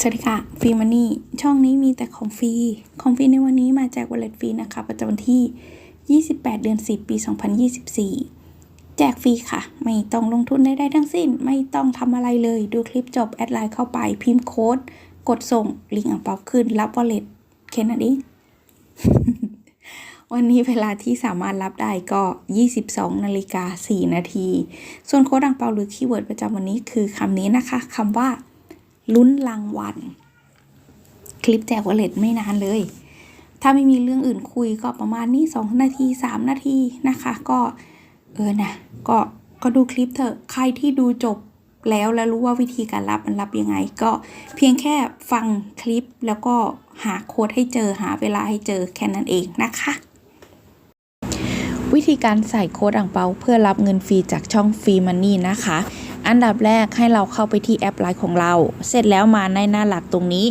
สวัสดีค่ะฟรีมันนี่ช่องนี้มีแต่ของฟรี ของฟรีในวันนี้มาแจกวอลเล็ตฟรีนะคะประจำวันที่ 28 เดือน 10 ปี 2024 แจกฟรีค่ะ ไม่ต้องลงทุนใดๆทั้งสิ้น ไม่ต้องทำอะไรเลย ดูคลิปจบ แอดไลน์เข้าไป พิมพ์โค้ด กดส่ง ลิงก์อ่างเปขึ้น รับวอลเล็ตแค่นั้นเองวันนี้เวลาที่สามารถรับได้ก็ 22 นาฬิกา 4 นาที ส่วนโค้ดอ่างเปาหรือคีย์เวิร์ดประจำวันนี้คือคำนี้นะคะคำว่า ลุ้นรางวัล คลิปแจกวอลเล็ตไม่นานเลย ถ้าไม่มีเรื่องอื่นคุยก็ประมาณนี้2นาที 3 นาทีนะคะ ก็เออนะก็ก็ดูคลิปเถอะใครที่ดูจบแล้วแล้วรู้ว่าวิธีการรับมันรับยังไง ก็เพียงแค่ฟังคลิปแล้วก็หาโค้ดให้เจอหาเวลาให้เจอแค่นั้นเองนะคะ วิธีการใส่โค้ดอ่างเปาเพื่อรับเงินฟรีจากช่องฟรีมันนี่นะคะ อันดับแรกให้เราเข้าไปที่แอปไลน์ของเรา เสร็จแล้วมาในหน้าหลักตรงนี้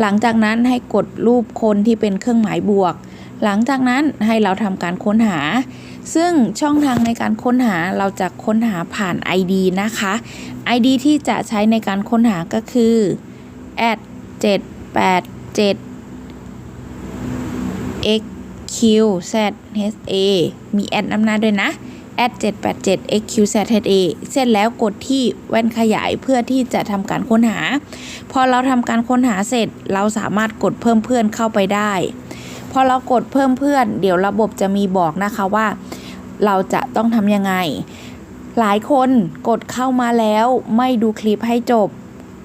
หลังจากนั้นให้กดรูปคนที่เป็นเครื่องหมายบวก หลังจากนั้นให้เราทำการค้นหา ซึ่งช่องทางในการค้นหาเราจะค้นหาผ่าน ID นะคะ ID ที่จะใช้ในการค้นหาก็คือ787 x q z h a มีแอดนำหน้าด้วยนะ at 787 x q z h a เสร็จแล้วกดที่แว่นขยายเพื่อที่จะทำการค้นหา พอเราทำการค้นหาเสร็จ เราสามารถกดเพิ่มเพื่อนเข้าไปได้ พอเรากดเพิ่มเพื่อน เดี๋ยวระบบจะมีบอกนะคะว่า เราจะต้องทำยังไง หลายคนกดเข้ามาแล้วไม่ดูคลิปให้จบ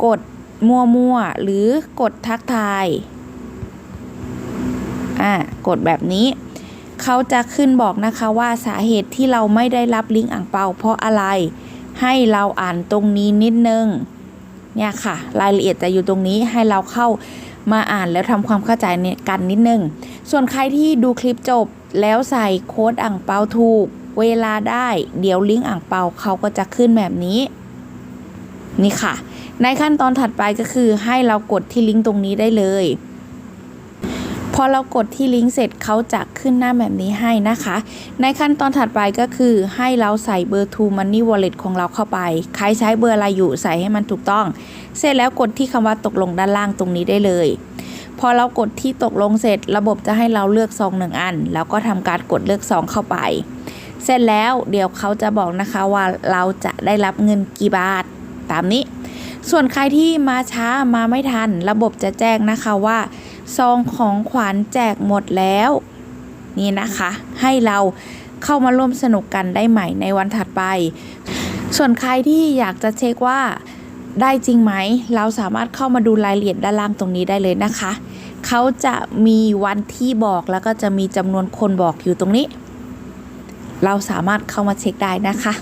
กดมั่วๆหรือกดทักทาย อ่ากดแบบนี้ เขาจะขึ้นบอกนะคะว่าสาเหตุที่เราไม่ได้รับลิงก์อ่างเปาเพราะอะไร ให้เราอ่านตรงนี้นิดนึง เนี่ยค่ะ รายละเอียดจะอยู่ตรงนี้ให้เราเข้ามาอ่านแล้วทำความเข้าใจเนี่ยกันนิดนึง ส่วนใครที่ดูคลิปจบแล้วใส่โค้ดอ่างเปาถูก เวลาได้ เดี๋ยวลิงก์อ่างเปาเขาก็จะขึ้นแบบนี้ นี่ค่ะ ในขั้นตอนถัดไปก็คือให้เรากดที่ลิงก์ตรงนี้ได้เลย พอเรากดที่ลิงก์เสร็จเขาจะขึ้นหน้าแบบนี้ให้นะคะ ในขั้นตอนถัดไปก็คือให้เราใส่เบอร์ To Money Wallet ของเราเข้าไป ใครใช้เบอร์อะไรอยู่ใส่ให้มันถูกต้อง เสร็จแล้วกดที่คำว่าตกลงด้านล่างตรงนี้ได้เลย พอเรากดที่ตกลงเสร็จ ระบบจะให้เราเลือกซองหนึ่งอัน แล้วก็ทำการกดเลือกซองเข้าไป เสร็จแล้วเดี๋ยวเขาจะบอกนะคะว่าเราจะได้รับเงินกี่บาทตามนี้ ส่วนใครที่มาช้ามาไม่ทัน ระบบจะแจ้งนะคะว่า ซองของขวัญแจกหมดแล้ว นี่นะคะ ให้เราเข้ามาร่วมสนุกกันได้ใหม่ในวันถัดไป ส่วนใครที่อยากจะเช็คว่าได้จริงไหม เราสามารถเข้ามาดูรายละเอียดด้านล่างตรงนี้ได้เลยนะคะ เขาจะมีวันที่บอกแล้วก็จะมีจำนวนคนบอกอยู่ตรงนี้ เราสามารถเข้ามาเช็คได้นะคะ